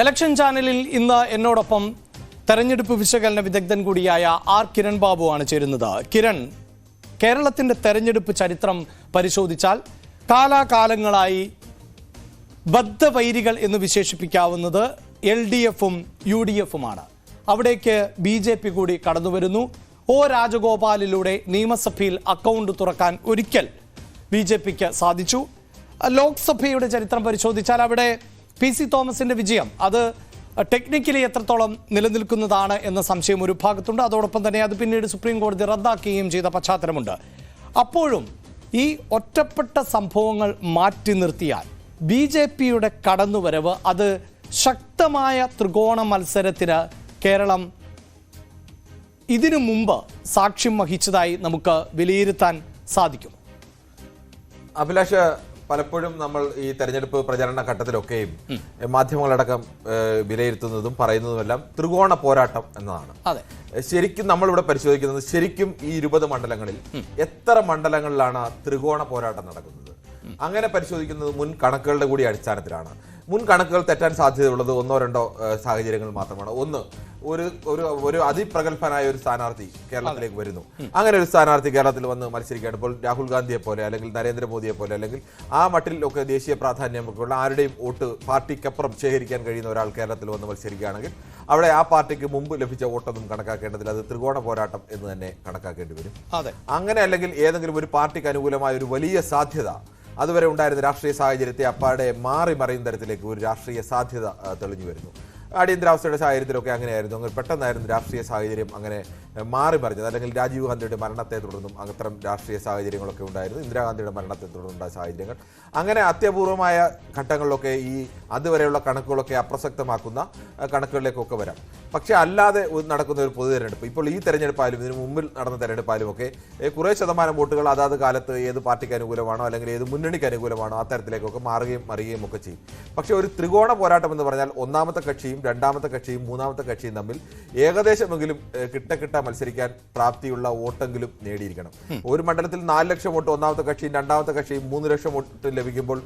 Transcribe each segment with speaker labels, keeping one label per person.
Speaker 1: Election ചാനലിൽ ഇന്ന് എന്നോടൊപ്പം തെരഞ്ഞെടുപ്പ് വിശകലന വിദഗ്ധൻ കൂടിയായ ആർ കിരൺ ബാബു ആണ് ചേരുന്നത്. കിരൺ കേരളത്തിന്റെ തെരഞ്ഞെടുപ്പ് ചരിത്രം പരിശോധിച്ചാൽ കാലാകാലങ്ങളായി ബദ്ധവൈരികൾ എന്ന് വിശേഷിപ്പിക്കാവുന്നത് എൽ ഡി എഫും യു ഡി എഫുമാണ്. അവിടേക്ക് ബി ജെ പി കൂടി കടന്നു വരുന്നു ഒ രാജഗോപാലിലൂടെ നിയമസഭയിൽ അക്കൗണ്ട് തുറക്കാൻ ഒരിക്കൽ ബി ജെ പിക്ക് സാധിച്ചു. ലോക്സഭയുടെ ചരിത്രം പരിശോധിച്ചാൽ അവിടെ പി സി തോമസിന്റെ വിജയം അത് ടെക്നിക്കലി എത്രത്തോളം നിലനിൽക്കുന്നതാണ് എന്ന സംശയം ഒരു ഭാഗത്തുണ്ട്. അതോടൊപ്പം തന്നെ അത് പിന്നീട് സുപ്രീം കോടതി റദ്ദാക്കുകയും ചെയ്ത പശ്ചാത്തലമുണ്ട്. അപ്പോഴും ഈ ഒറ്റപ്പെട്ട സംഭവങ്ങൾ മാറ്റി നിർത്തിയാൽ ബി ജെ പിയുടെ കടന്നുവരവ് അത് ശക്തമായ ത്രികോണ മത്സരത്തിന് കേരളം ഇതിനു മുമ്പ് സാക്ഷ്യം വഹിച്ചതായി നമുക്ക് വിലയിരുത്താൻ സാധിക്കും.
Speaker 2: അഭിലാഷ് പലപ്പോഴും നമ്മൾ ഈ തെരഞ്ഞെടുപ്പ് പ്രചരണ ഘട്ടത്തിലൊക്കെയും മാധ്യമങ്ങളടക്കം വിലയിരുത്തുന്നതും പറയുന്നതുമെല്ലാം ത്രികോണ പോരാട്ടം എന്നതാണ്.
Speaker 1: അതെ.
Speaker 2: ശരിക്കും നമ്മളിവിടെ പരിശോധിക്കുന്നത് ശരിക്കും ഈ ഇരുപത് മണ്ഡലങ്ങളിൽ എത്ര മണ്ഡലങ്ങളിലാണ് ത്രികോണ പോരാട്ടം നടക്കുന്നത്? അങ്ങനെ പരിശോധിക്കുന്നത് മുൻ കണക്കുകളുടെ കൂടി അടിസ്ഥാനത്തിലാണ്. മുൻ കണക്കുകൾ തെറ്റാൻ സാധ്യതയുള്ളത് ഒന്നോ രണ്ടോ സാഹചര്യങ്ങൾ മാത്രമാണ്. ഒന്ന് ഒരു ഒരു ഒരു അതിപ്രഗത്ഭനായ ഒരു സ്ഥാനാർത്ഥി കേരളത്തിലേക്ക് വരുന്നു. അങ്ങനെ ഒരു സ്ഥാനാർത്ഥി കേരളത്തിൽ വന്ന് മത്സരിക്കുകയാണ്. ഇപ്പോൾ രാഹുൽ ഗാന്ധിയെ പോലെ അല്ലെങ്കിൽ നരേന്ദ്രമോദിയെ പോലെ അല്ലെങ്കിൽ ആ മട്ടിലൊക്കെ ദേശീയ പ്രാധാന്യമൊക്കെ ഉള്ള ആരുടെയും വോട്ട് പാർട്ടിക്കപ്പുറം ശേഖരിക്കാൻ കഴിയുന്ന ഒരാൾ കേരളത്തിൽ വന്ന് മത്സരിക്കുകയാണെങ്കിൽ അവിടെ ആ പാർട്ടിക്ക് മുമ്പ് ലഭിച്ച വോട്ടൊന്നും കണക്കാക്കേണ്ടതില്ല. അത് ത്രികോണ പോരാട്ടം എന്ന് തന്നെ കണക്കാക്കേണ്ടി വരും. അങ്ങനെ അല്ലെങ്കിൽ ഏതെങ്കിലും ഒരു പാർട്ടിക്ക് അനുകൂലമായ ഒരു വലിയ സാധ്യത അതുവരെ ഉണ്ടായിരുന്ന രാഷ്ട്രീയ സാഹചര്യത്തെ അപ്പാടെ മാറി മറിയുന്ന തരത്തിലേക്ക് ഒരു രാഷ്ട്രീയ സാധ്യത തെളിഞ്ഞു വരുന്നു. അടിയന്തരാവസ്ഥയുടെ സാഹചര്യത്തിലൊക്കെ അങ്ങനെയായിരുന്നു. അങ്ങനെ പെട്ടെന്നായിരുന്നു രാഷ്ട്രീയ സാഹചര്യം അങ്ങനെ മാറി മറിഞ്ഞത്. അല്ലെങ്കിൽ രാജീവ് ഗാന്ധിയുടെ മരണത്തെ തുടർന്നും അത്തരം രാഷ്ട്രീയ സാഹചര്യങ്ങളൊക്കെ ഉണ്ടായിരുന്നു. ഇന്ദിരാഗാന്ധിയുടെ മരണത്തെ തുടർന്നുണ്ടായ സാഹചര്യങ്ങൾ. അങ്ങനെ അത്യപൂർവമായ ഘട്ടങ്ങളിലൊക്കെ ഈ അതുവരെയുള്ള കണക്കുകളൊക്കെ അപ്രസക്തമാക്കുന്ന കണക്കുകളിലേക്കൊക്കെ വരാം. പക്ഷേ അല്ലാതെ നടക്കുന്ന ഒരു പൊതു തെരഞ്ഞെടുപ്പ് ഇപ്പോൾ ഈ തെരഞ്ഞെടുപ്പായാലും ഇതിനു മുമ്പിൽ നടന്ന തെരഞ്ഞെടുപ്പായാലും ഒക്കെ കുറേ ശതമാനം വോട്ടുകൾ അതാത് കാലത്ത് ഏത് പാർട്ടിക്ക് അനുകൂലമാണോ അല്ലെങ്കിൽ ഏത് മുന്നണിക്ക് അനുകൂലമാണോ ആ തരത്തിലേക്കൊക്കെ മാറുകയും മറിയുകയും ഒക്കെ ചെയ്യും. പക്ഷേ ഒരു ത്രികോണ പോരാട്ടം എന്ന് പറഞ്ഞാൽ ഒന്നാമത്തെ കക്ഷിയും രണ്ടാമത്തെ കക്ഷിയും മൂന്നാമത്തെ കക്ഷിയും തമ്മിൽ ഏകദേശമെങ്കിലും കിട്ടക്കിട്ട കിട്ട കിട്ട മത്സരിക്കാൻ പ്രാപ്തിയുള്ള വോട്ടെങ്കിലും നേടിയിരിക്കണം. ഒരു മണ്ഡലത്തിൽ നാല് ലക്ഷം വോട്ട് ഒന്നാമത്തെ കക്ഷിയും രണ്ടാമത്തെ കക്ഷിയും മൂന്ന് ലക്ഷം വോട്ട് ലഭിക്കുമ്പോൾ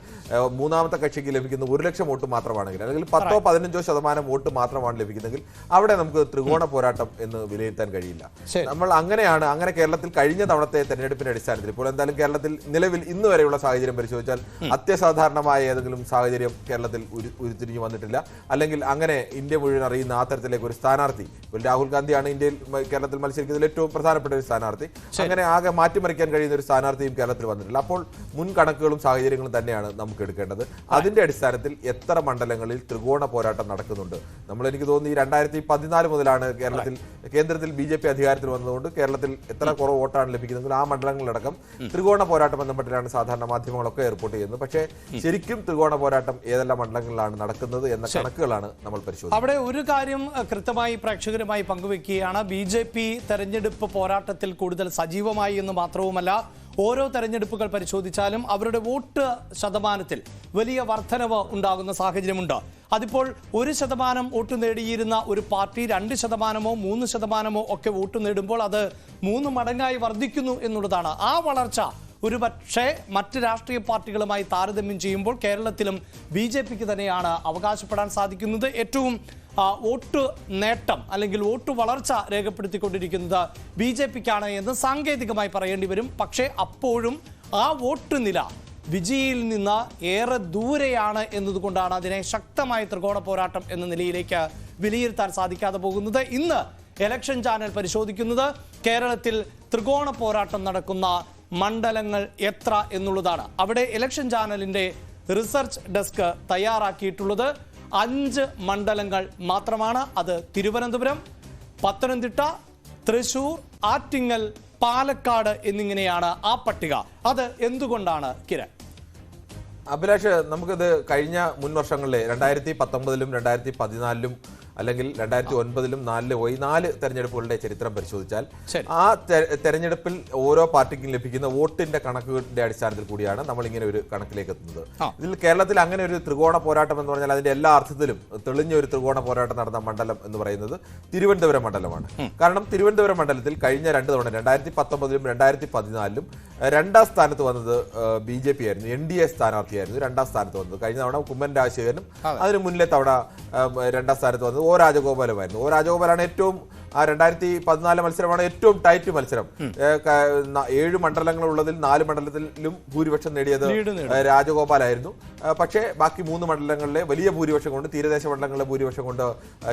Speaker 2: മൂന്നാമത്തെ കക്ഷിക്ക് ലഭിക്കുന്ന ഒരു ലക്ഷം വോട്ട് മാത്രമാണെങ്കിൽ അല്ലെങ്കിൽ പത്തോ പതിനഞ്ചോ ശതമാനം വോട്ട് മാത്രമാണ് ലഭിക്കുന്നതെങ്കിൽ അവിടെ നമുക്ക് ത്രികോണ പോരാട്ടം എന്ന് വിലയിരുത്താൻ കഴിയില്ല. നമ്മൾ അങ്ങനെയാണ് അങ്ങനെ കേരളത്തിൽ കഴിഞ്ഞ തവണത്തെ തെരഞ്ഞെടുപ്പിന്റെ അടിസ്ഥാനത്തിൽ ഇപ്പോൾ എന്തായാലും കേരളത്തിൽ നിലവിൽ ഇന്ന് വരെയുള്ള സാഹചര്യം പരിശോധിച്ചാൽ അത്യസാധാരണമായ ഏതെങ്കിലും സാഹചര്യം കേരളത്തിൽ ഉരു- ഉരുത്തിരിഞ്ഞു വന്നിട്ടില്ല. അല്ലെങ്കിൽ അങ്ങനെ ഇന്ത്യ മുഴുവൻ അറിയുന്ന ആ തരത്തിലേക്ക് ഒരു സ്ഥാനാർത്ഥി രാഹുൽ ഗാന്ധിയാണ് ഇന്ത്യയിൽ കേരളത്തിൽ മത്സരിക്കുന്നതിൽ ഏറ്റവും പ്രധാനപ്പെട്ട ഒരു സ്ഥാനാർത്ഥി. അങ്ങനെ ആകെ മാറ്റിമറിക്കാൻ കഴിയുന്ന ഒരു സ്ഥാനാർത്ഥിയും കേരളത്തിൽ വന്നിട്ടില്ല. അപ്പോൾ മുൻ കണക്കുകളും സാഹചര്യങ്ങളും തന്നെയാണ് നമുക്ക് എടുക്കേണ്ടത്. അതിന്റെ അടിസ്ഥാനത്തിൽ എത്ര മണ്ഡലങ്ങളിൽ ത്രികോണ പോരാട്ടം നടക്കുന്നുണ്ട്? നമ്മൾ എനിക്ക് തോന്നുന്നു ഈ രണ്ടായിരത്തി പതിനാല് മുതലാണ് കേരളത്തിൽ കേന്ദ്രത്തിൽ ബി ജെ പി അധികാരത്തിൽ വന്നതുകൊണ്ട് കേരളത്തിൽ എത്ര കുറവ് വോട്ടാണ് ലഭിക്കുന്നത് ആ മണ്ഡലങ്ങളിലടക്കം ത്രികോണ പോരാട്ടം എന്ന മട്ടിലാണ് സാധാരണ മാധ്യമങ്ങളൊക്കെ റിപ്പോർട്ട് ചെയ്യുന്നത്. പക്ഷേ ശരിക്കും ത്രികോണ പോരാട്ടം ഏതെല്ലാം മണ്ഡലങ്ങളിലാണ് നടക്കുന്നത് എന്ന കണക്കുകളാണ് നമ്മൾ പരിശോധിക്കുന്നത്.
Speaker 1: അവിടെ ഒരു കാര്യം കൃത്യമായി പ്രേക്ഷകരുമായി പങ്കുവെക്കുകയാണ്. ബി ജെ പി തെരഞ്ഞെടുപ്പ് പോരാട്ടത്തിൽ കൂടുതൽ സജീവമായി എന്ന് മാത്രവുമല്ല ഓരോ തെരഞ്ഞെടുപ്പുകൾ പരിശോധിച്ചാലും അവരുടെ വോട്ട് ശതമാനത്തിൽ വലിയ വർധനവ് ഉണ്ടാകുന്ന സാഹചര്യമുണ്ട്. അതിപ്പോൾ ഒരു ശതമാനം വോട്ട് നേടിയിരുന്ന ഒരു പാർട്ടി രണ്ട് ശതമാനമോ മൂന്ന് ശതമാനമോ ഒക്കെ വോട്ട് നേടുമ്പോൾ അത് മൂന്ന് മടങ്ങായി വർദ്ധിക്കുന്നു എന്നുള്ളതാണ്. ആ വളർച്ച ഒരു പക്ഷേ മറ്റ് രാഷ്ട്രീയ പാർട്ടികളുമായി താരതമ്യം ചെയ്യുമ്പോൾ കേരളത്തിലും ബി ജെ പിക്ക് തന്നെയാണ് അവകാശപ്പെടാൻ സാധിക്കുന്നത്. ഏറ്റവും വോട്ട് നേട്ടം അല്ലെങ്കിൽ വോട്ട് വളർച്ച രേഖപ്പെടുത്തിക്കൊണ്ടിരിക്കുന്നത് ബി ജെ പിക്കാണ് എന്ന് സാങ്കേതികമായി പറയേണ്ടി വരും. പക്ഷേ അപ്പോഴും ആ വോട്ട് നില വിജയിൽ നിന്ന് ഏറെ ദൂരെയാണ് എന്നതുകൊണ്ടാണ് അതിനെ ശക്തമായ ത്രികോണ പോരാട്ടം എന്ന നിലയിലേക്ക് വിലയിരുത്താൻ സാധിക്കാതെ പോകുന്നത്. ഇന്ന് എലക്ഷൻ ചാനൽ പരിശോധിക്കുന്നത് കേരളത്തിൽ ത്രികോണ പോരാട്ടം നടക്കുന്ന മണ്ഡലങ്ങൾ എത്ര എന്നുള്ളതാണ്. അവിടെ ഇലക്ഷൻ ചാനലിന്റെ റിസർച്ച് ഡെസ്ക് തയ്യാറാക്കിയിട്ടുള്ളത് അഞ്ച് മണ്ഡലങ്ങൾ മാത്രമാണ്. അത് തിരുവനന്തപുരം പത്തനംതിട്ട തൃശൂർ ആറ്റിങ്ങൽ പാലക്കാട് എന്നിങ്ങനെയാണ് ആ പട്ടിക. അത് എന്തുകൊണ്ടാണ് കിരൺ?
Speaker 2: അഭിലാഷ് നമുക്കിത് കഴിഞ്ഞ മുൻ വർഷങ്ങളിലെ രണ്ടായിരത്തി പത്തൊമ്പതിലും രണ്ടായിരത്തി പതിനാലിലും അല്ലെങ്കിൽ രണ്ടായിരത്തി ഒൻപതിലും നാലിലും പോയി നാല് തെരഞ്ഞെടുപ്പുകളുടെ ചരിത്രം പരിശോധിച്ചാൽ ആ തെരഞ്ഞെടുപ്പിൽ ഓരോ പാർട്ടിക്കും ലഭിക്കുന്ന വോട്ടിന്റെ കണക്കുകളുടെ അടിസ്ഥാനത്തിൽ കൂടിയാണ് നമ്മൾ ഇങ്ങനെ ഒരു കണക്കിലേക്ക് എത്തുന്നത്. ഇതിൽ കേരളത്തിൽ അങ്ങനെ ഒരു ത്രികോണ പോരാട്ടം എന്ന് പറഞ്ഞാൽ അതിന്റെ എല്ലാ അർത്ഥത്തിലും തെളിഞ്ഞ ഒരു ത്രികോണ പോരാട്ടം നടന്ന മണ്ഡലം എന്ന് പറയുന്നത് തിരുവനന്തപുരം മണ്ഡലമാണ്. കാരണം തിരുവനന്തപുരം മണ്ഡലത്തിൽ കഴിഞ്ഞ രണ്ട് തവണ രണ്ടായിരത്തി പത്തൊമ്പതിലും രണ്ടായിരത്തി പതിനാലിലും രണ്ടാം സ്ഥാനത്ത് വന്നത് ബി ജെ പി ആയിരുന്നു എൻ ഡി എ സ്ഥാനാർത്ഥിയായിരുന്നു രണ്ടാം സ്ഥാനത്ത് വന്നത്. കഴിഞ്ഞ തവണ കുമ്മൻ രാജശേഖരനും അതിന് മുന്നിലെ തവണ രണ്ടാം സ്ഥാനത്ത് വന്നത് ഒ രാജഗോപാലുമായിരുന്നു. ഒ രാജഗോപാലാണ് ഏറ്റവും ആ രണ്ടായിരത്തി പതിനാല് മത്സരമാണ് ഏറ്റവും ടൈറ്റ് മത്സരം. ഏഴ് മണ്ഡലങ്ങൾ ഉള്ളതിൽ മണ്ഡലങ്ങളുള്ളതിൽ നാല് മണ്ഡലത്തിലും ഭൂരിപക്ഷം നേടിയത്. രാജഗോപാലായിരുന്നു. പക്ഷേ ബാക്കി മൂന്ന് മണ്ഡലങ്ങളിലെ വലിയ ഭൂരിപക്ഷം കൊണ്ട് തീരദേശ മണ്ഡലങ്ങളിലെ ഭൂരിപക്ഷം കൊണ്ട്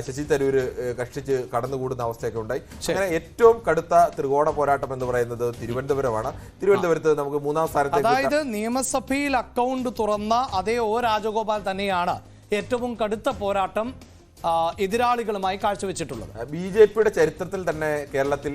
Speaker 2: ശശി തരൂര് കഷ്ടിച്ച് കടന്നുകൂടുന്ന അവസ്ഥയൊക്കെ ഉണ്ടായി. അങ്ങനെ ഏറ്റവും കടുത്ത ത്രികോണ പോരാട്ടം എന്ന് പറയുന്നത് തിരുവനന്തപുരമാണ്. തിരുവനന്തപുരത്ത് നമുക്ക് മൂന്നാം സ്ഥാനത്ത്
Speaker 1: അതായത് നിയമസഭയിൽ അക്കൗണ്ട് തുറന്ന അതേ ഒ രാജഗോപാൽ തന്നെയാണ് ഏറ്റവും കടുത്ത പോരാട്ടം. എതിരാളികളുമായി കാഴ്ചവെച്ചിട്ടുള്ളത്.
Speaker 2: ബി ജെ പിയുടെ ചരിത്രത്തിൽ തന്നെ കേരളത്തിൽ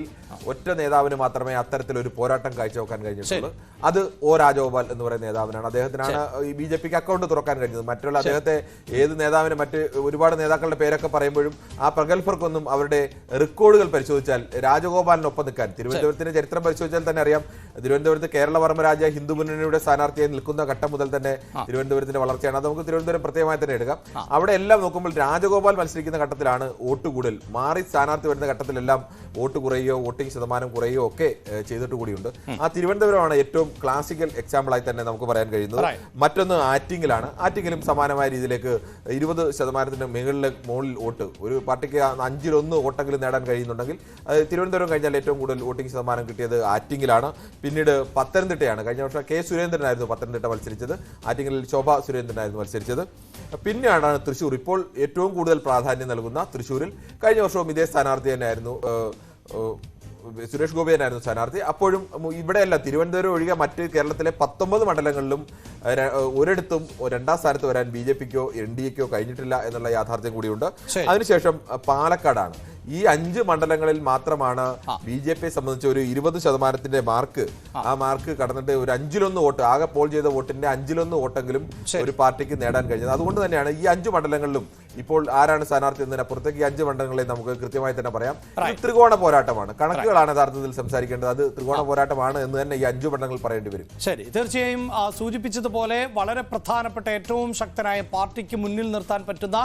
Speaker 2: ഒറ്റ നേതാവിന് മാത്രമേ അത്തരത്തിലൊരു പോരാട്ടം കാഴ്ചവെക്കാൻ കഴിഞ്ഞിട്ടുള്ളൂ. അത് ഒ രാജഗോപാൽ എന്ന് പറയുന്ന നേതാവിനാണ്. അദ്ദേഹത്തിനാണ് ഈ ബി ജെ പിക്ക് അക്കൗണ്ട് തുറക്കാൻ കഴിഞ്ഞത്. മറ്റുള്ള അദ്ദേഹത്തെ ഏത് നേതാവിന് മറ്റ് ഒരുപാട് നേതാക്കളുടെ പേരൊക്കെ പറയുമ്പോഴും ആ പ്രഗത്ഭർക്കൊന്നും അവരുടെ റെക്കോർഡുകൾ പരിശോധിച്ചാൽ രാജഗോപാലിനൊപ്പം നിൽക്കാൻ തിരുവനന്തപുരത്തിന്റെ ചരിത്രം പരിശോധിച്ചാൽ തന്നെ അറിയാം. തിരുവനന്തപുരത്ത് കേരളവർമ്മ രാജ ഹിന്ദു മുന്നണിയുടെ സ്ഥാനാർത്ഥിയായി നിൽക്കുന്ന ഘട്ടം മുതൽ തന്നെ തിരുവനന്തപുരത്തിന്റെ വളർച്ചയാണ്. അത് നമുക്ക് തിരുവനന്തപുരം പ്രത്യേകമായി തന്നെ എടുക്കാം. അവിടെ എല്ലാം നോക്കുമ്പോൾ രാജഗോപാൽ മത്സരിക്കുന്ന ഘട്ടത്തിലാണ് വോട്ട് കൂടുതൽ. മാറി സ്ഥാനാർത്ഥി വരുന്ന ഘട്ടത്തിലെല്ലാം വോട്ട് കുറയുകയോ വോട്ടിംഗ് ശതമാനം കുറയുകയോ ഒക്കെ ചെയ്തിട്ട് കൂടിയുണ്ട്. ആ തിരുവനന്തപുരമാണ് ഏറ്റവും ക്ലാസിക്കൽ എക്സാമ്പിളായി തന്നെ നമുക്ക് പറയാൻ കഴിയുന്നത്. മറ്റൊന്ന് ആറ്റിങ്ങിലാണ്. ആറ്റിങ്ങിലും സമാനമായ രീതിയിലേക്ക് ഇരുപത് ശതമാനത്തിന് മുകളിൽ മുകളിൽ വോട്ട്. ഒരു പാർട്ടിക്ക് അഞ്ചിലൊന്ന് വോട്ടെങ്കിലും നേടാൻ കഴിയുന്നുണ്ടെങ്കിൽ തിരുവനന്തപുരം കഴിഞ്ഞാൽ ഏറ്റവും കൂടുതൽ വോട്ടിംഗ് ശതമാനം കിട്ടിയത് ആറ്റിങ്ങിലാണ്. പിന്നീട് പത്തനംതിട്ടയാണ്. കഴിഞ്ഞ വർഷം കെ സുരേന്ദ്രനായിരുന്നു പത്തനംതിട്ട മത്സരിച്ചത്. ആറ്റിങ്ങിൽ ശോഭ സുരേന്ദ്രനായിരുന്നു മത്സരിച്ചത്. പിന്നെയാണ് തൃശ്ശൂർ ഇപ്പോൾ ഏറ്റവും കൂടുതൽ പ്രാധാന്യം നൽകുന്ന തൃശ്ശൂരിൽ കഴിഞ്ഞ വർഷവും ഇതേ സ്ഥാനാർത്ഥി തന്നെയായിരുന്നു സുരേഷ് ഗോപി തന്നെയായിരുന്നു സ്ഥാനാർത്ഥി. അപ്പോഴും ഇവിടെയല്ല തിരുവനന്തപുരം ഒഴികെ മറ്റ് കേരളത്തിലെ പത്തൊമ്പത് മണ്ഡലങ്ങളിലും ഒരിടത്തും രണ്ടാം സ്ഥാനത്ത് വരാൻ ബി ജെ പിക്കോ എൻ ഡി എക്കോ കഴിഞ്ഞിട്ടില്ല എന്നുള്ള യാഥാർത്ഥ്യം കൂടിയുണ്ട്. അതിനുശേഷം പാലക്കാടാണ്. ഈ അഞ്ച് മണ്ഡലങ്ങളിൽ മാത്രമാണ് ബി ജെ പിയെ സംബന്ധിച്ച് ഒരു ഇരുപത് ശതമാനത്തിന്റെ മാർക്ക്. ആ. മാർക്ക് കടന്നിട്ട് ഒരു അഞ്ചിലൊന്ന് വോട്ട് ആകെ പോൾ ചെയ്ത വോട്ടിന്റെ അഞ്ചിലൊന്ന് വോട്ടെങ്കിലും ഒരു പാർട്ടിക്ക് നേടാൻ കഴിഞ്ഞത്. അതുകൊണ്ട് തന്നെയാണ് ഈ അഞ്ച് മണ്ഡലങ്ങളിലും ഇപ്പോൾ ആരാണ് സ്ഥാനാർത്ഥി എന്നതിനപ്പുറത്തേക്ക് ഈ അഞ്ച് മണ്ഡലങ്ങളെ നമുക്ക് കൃത്യമായി തന്നെ പറയാം. ത്രികോണ പോരാട്ടമാണ്. കണക്കുകളാണ് യഥാർത്ഥത്തിൽ സംസാരിക്കേണ്ടത്. അത് ത്രികോണ പോരാട്ടമാണ് എന്ന് തന്നെ ഈ അഞ്ച് മണ്ഡലങ്ങൾ പറയേണ്ടി വരും.
Speaker 1: ശരി തീർച്ചയായും സൂചിപ്പിച്ചതുപോലെ വളരെ പ്രധാനപ്പെട്ട ഏറ്റവും ശക്തരായ പാർട്ടിക്ക് മുന്നിൽ നിർത്താൻ പറ്റുന്ന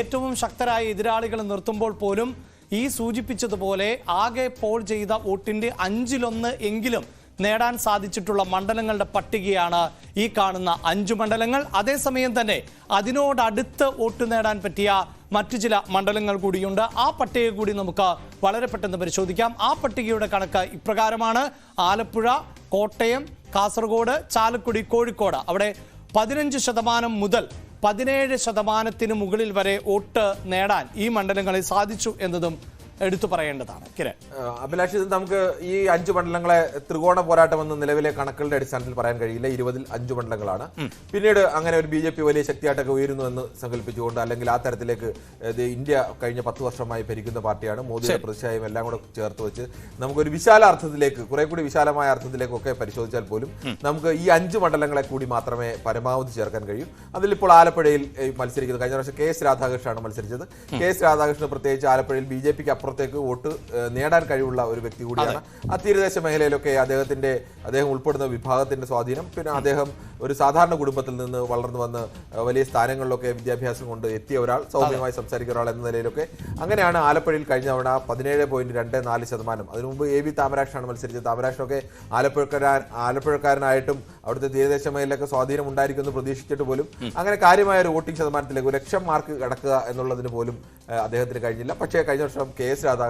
Speaker 1: ഏറ്റവും ശക്തരായ എതിരാളികളെ നിർത്തുമ്പോൾ പോലും ഈ സൂചിപ്പിച്ചതുപോലെ ആകെ പോൾ ചെയ്ത വോട്ടിന്റെ അഞ്ചിലൊന്ന് എങ്കിലും നേടാൻ സാധിച്ചിട്ടുള്ള മണ്ഡലങ്ങളുടെ പട്ടികയാണ് ഈ കാണുന്ന അഞ്ച് മണ്ഡലങ്ങൾ. അതേസമയം തന്നെ അതിനോടടുത്ത് വോട്ട് നേടാൻ പറ്റിയ മറ്റു ചില മണ്ഡലങ്ങൾ കൂടിയുണ്ട്. ആ പട്ടിക കൂടി നമുക്ക് വളരെ പെട്ടെന്ന് പരിശോധിക്കാം. ആ പട്ടികയുടെ കണക്ക് ഇപ്രകാരമാണ്. ആലപ്പുഴ കോട്ടയം കാസർഗോഡ് ചാലക്കുടി കോഴിക്കോട്. അവിടെ പതിനഞ്ച് ശതമാനം മുതൽ പതിനേഴ് ശതമാനത്തിന് മുകളിൽ വരെ വോട്ട് നേടാൻ ഈ മണ്ഡലങ്ങളിൽ സാധിച്ചു എന്നതും എടുത്തു പറയേണ്ടതാണ്. കിരൺ.
Speaker 2: അഭിലാഷ് ഇത് നമുക്ക് ഈ അഞ്ച് മണ്ഡലങ്ങളെ ത്രികോണ പോരാട്ടം എന്ന നിലവിലെ കണക്കുകളുടെ അടിസ്ഥാനത്തിൽ പറയാൻ കഴിയില്ല. ഇരുപതിൽ അഞ്ച് മണ്ഡലങ്ങളാണ്. പിന്നീട് അങ്ങനെ ഒരു ബി ജെ പി വലിയ ശക്തിയായിട്ടൊക്കെ ഉയരുന്നു എന്ന് സങ്കല്പിച്ചുകൊണ്ട് അല്ലെങ്കിൽ ആ തരത്തിലേക്ക് ഇന്ത്യ കഴിഞ്ഞ പത്ത് വർഷമായി ഭരിക്കുന്ന പാർട്ടിയാണ്. മോദിയുടെ പ്രതിഷേധം എല്ലാം കൂടെ ചേർത്ത് വെച്ച് നമുക്കൊരു വിശാല അർത്ഥത്തിലേക്ക് കുറെ കൂടി വിശാലമായ അർത്ഥത്തിലേക്കൊക്കെ പരിശോധിച്ചാൽ പോലും നമുക്ക് ഈ അഞ്ച് മണ്ഡലങ്ങളെ കൂടി മാത്രമേ പരമാവധി ചേർക്കാൻ കഴിയൂ. അതിലിപ്പോൾ ആലപ്പുഴയിൽ മത്സരിക്കുന്നത് കഴിഞ്ഞ വർഷം കെ എസ് രാധാകൃഷ്ണനാണ് മത്സരിച്ചത്. കെ എസ് രാധാകൃഷ്ണൻ പ്രത്യേകിച്ച് ആലപ്പുഴയിൽ ബി ജെ പിക്ക് അപ്പുറത്തേക്ക് വോട്ട് നേടാൻ കഴിവുള്ള ഒരു വ്യക്തി കൂടിയാണ് ആ തീരദേശ മേഖലയിലൊക്കെ അദ്ദേഹത്തിന്റെ അദ്ദേഹം ഉൾപ്പെടുന്ന വിഭാഗത്തിന്റെ സ്വാധീനം പിന്നെ അദ്ദേഹം ഒരു സാധാരണ കുടുംബത്തിൽ നിന്ന് വളർന്നു വന്ന് വലിയ സ്ഥാനങ്ങളിലൊക്കെ വിദ്യാഭ്യാസം കൊണ്ട് എത്തിയ ഒരാൾ സൗമ്യമായി സംസാരിക്കുന്ന ഒരാൾ എന്ന നിലയിലൊക്കെ അങ്ങനെയാണ് ആലപ്പുഴയിൽ കഴിഞ്ഞ തവണ പതിനേഴ് പോയിന്റ് രണ്ട് നാല് ശതമാനം. അതിനു മുമ്പ് എ വി താമരാക്ഷനാണ് മത്സരിച്ചത്. താമരാക്ഷനൊക്കെ ആലപ്പുഴക്കാരൻ ആലപ്പുഴക്കാരനായിട്ടും അവിടുത്തെ തീരദേശ മേഖലയിലൊക്കെ സ്വാധീനം ഉണ്ടായിരിക്കും എന്ന് പ്രതീക്ഷിച്ചിട്ട് പോലും അങ്ങനെ കാര്യമായ ഒരു വോട്ടിംഗ് ശതമാനത്തിലേക്ക് ഒരു ലക്ഷം മാർക്ക് കടക്കുക എന്നുള്ളതിന് പോലും അദ്ദേഹത്തിന് കഴിഞ്ഞില്ല. പക്ഷേ കഴിഞ്ഞ വർഷം കെ എസ് രാധാ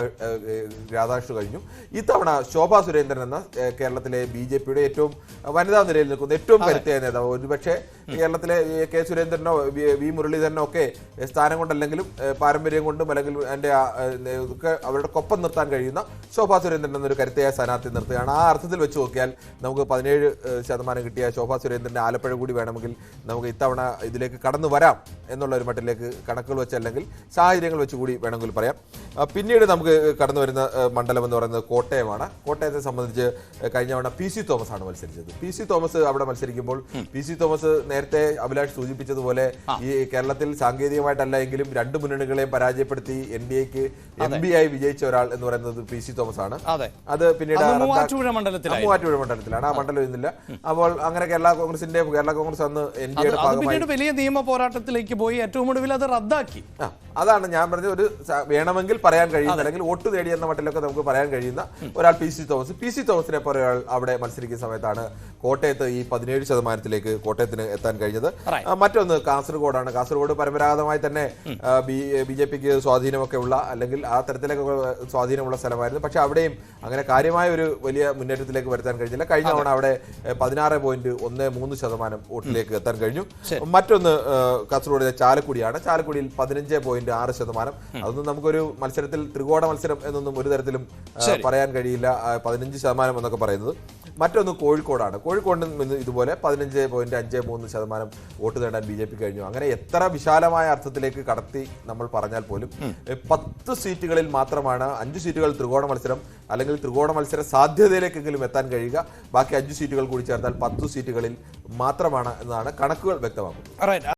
Speaker 2: രാധാകൃഷ്ണൻ കഴിഞ്ഞു. ഇത്തവണ ശോഭാ സുരേന്ദ്രൻ എന്ന കേരളത്തിലെ ബി ജെ പിയുടെ ഏറ്റവും വനിതാ നിലയിൽ നിൽക്കുന്ന ഏറ്റവും കരുത്തിയായ നേതാവ്. ഒരുപക്ഷെ കേരളത്തിലെ കെ സുരേന്ദ്രനോ വി- മുരളീധരനോ ഒക്കെ സ്ഥാനം കൊണ്ടല്ലെങ്കിലും പാരമ്പര്യം കൊണ്ടും അല്ലെങ്കിൽ എന്റെ അവരുടെ കൊപ്പം നിർത്താൻ കഴിയുന്ന ശോഭാ സുരേന്ദ്രൻ എന്നൊരു കരുത്തയായ സ്ഥാനാർത്ഥി നിർത്തുകയാണ്. ആ അർത്ഥത്തിൽ വെച്ച് നോക്കിയാൽ നമുക്ക് പതിനേഴ് ശതമാനം കിട്ടിയ ശോഭാ സുരേന്ദ്രന്റെ ആലപ്പുഴ കൂടി വേണമെങ്കിൽ നമുക്ക് ഇത്തവണ ഇതിലേക്ക് കടന്നു വരാം എന്നുള്ള ഒരു മട്ടിലേക്ക് കണക്കുകൾ വെച്ചല്ലെങ്കിൽ സാഹചര്യങ്ങൾ വെച്ച് കൂടി വേണമെങ്കിൽ പറയാം. പിന്നീട് നമുക്ക് കടന്നു വരുന്ന മണ്ഡലം എന്ന് പറയുന്നത് കോട്ടയമാണ്. കോട്ടയത്തെ സംബന്ധിച്ച് കഴിഞ്ഞ തവണ പി സി തോമസ് ആണ് മത്സരിച്ചത്. പി സി തോമസ് അവിടെ മത്സരിക്കുമ്പോൾ പി സി തോമസ് നേരത്തെ അഭിലാഷ് സൂചിപ്പിച്ചതുപോലെ ഈ കേരളത്തിൽ സാങ്കേതികമായിട്ടല്ല എങ്കിലും രണ്ട് മുന്നണികളെ പരാജയപ്പെടുത്തി എൻ ഡി എക്ക് എം പി ആയി വിജയിച്ച ഒരാൾ എന്ന് പറയുന്നത് പി സി തോമസ് ആണ്
Speaker 1: അതെ
Speaker 2: പിന്നീട്
Speaker 1: മൂവാറ്റുപുഴ
Speaker 2: മണ്ഡലത്തിലാണ്. ആ മണ്ഡലം ഇന്നില്ല അപ്പോൾ അങ്ങനെ കേരള കോൺഗ്രസിന്റെ കേരള കോൺഗ്രസ് അന്ന് എൻ ഡി എയുടെ ഭാഗമായി
Speaker 1: വലിയ നിയമ പോരാട്ടത്തിലേക്ക് പോയി. ഏറ്റവും ഒടുവിൽ അത് റദ്ദാക്കി.
Speaker 2: അതാണ് ഞാൻ പറഞ്ഞ ഒരു വേണമെങ്കിൽ പറയാൻ കഴിയുന്ന അല്ലെങ്കിൽ വോട്ട് നേടി എന്ന മട്ടിലൊക്കെ നമുക്ക് പറയാൻ കഴിയുന്ന ഒരാൾ P C Thomas. P C തോമസിനെ പോലെ ഒരാൾ അവിടെ മത്സരിക്കുന്ന സമയത്താണ് കോട്ടയത്ത് ഈ പതിനേഴ് ശതമാനത്തിലേക്ക് കോട്ടയത്തിന് എത്താൻ കഴിഞ്ഞത്. മറ്റൊന്ന് കാസർഗോഡാണ്. കാസർഗോഡ് പരമ്പരാഗതമായി തന്നെ ബി ജെ പിക്ക് സ്വാധീനമൊക്കെ ഉള്ള അല്ലെങ്കിൽ ആ തരത്തിലൊക്കെ സ്വാധീനമുള്ള സ്ഥലമായിരുന്നു. പക്ഷെ അവിടെയും അങ്ങനെ കാര്യമായ ഒരു വലിയ മുന്നേറ്റത്തിലേക്ക് വരുത്താൻ കഴിഞ്ഞില്ല. കഴിഞ്ഞ തവണ അവിടെ പതിനാറ് പോയിന്റ് ഒന്ന് മൂന്ന് ശതമാനം വോട്ടിലേക്ക് എത്താൻ കഴിഞ്ഞു. മറ്റൊന്ന് കാസർഗോഡിലെ ചാലക്കുടിയാണ്. ചാലക്കുടിയിൽ പതിനഞ്ച് പോയിന്റ് ആറ് ശതമാനം. അതൊന്നും നമുക്കൊരു മത്സരത്തിൽ ത്രികോണ മത്സരം എന്നൊന്നും ഒരു തരത്തിലും പറയാൻ കഴിയില്ല. പതിനഞ്ച് ശതമാനം എന്നൊക്കെ പറയുന്നത്. മറ്റൊന്ന് കോഴിക്കോടാണ്. കോഴിക്കോട് നിന്ന് ഇതുപോലെ പതിനഞ്ച് പോയിന്റ് അഞ്ച് മൂന്ന് ശതമാനം വോട്ട് നേടാൻ ബി ജെ പി കഴിഞ്ഞു. അങ്ങനെ എത്ര വിശാലമായ അർത്ഥത്തിലേക്ക് കടത്തി നമ്മൾ പറഞ്ഞാൽ പോലും പത്ത് സീറ്റുകളിൽ മാത്രമാണ് അഞ്ച് സീറ്റുകൾ ത്രികോണ മത്സരം അല്ലെങ്കിൽ ത്രികോണ മത്സര സാധ്യതയിലേക്കെങ്കിലും എത്താൻ കഴിയുക. ബാക്കി അഞ്ച് സീറ്റുകൾ കൂടി ചേർത്താൽ പത്ത് സീറ്റുകളിൽ മാത്രമാണ് എന്നാണ് കണക്കുകൾ വ്യക്തമാക്കുന്നത്.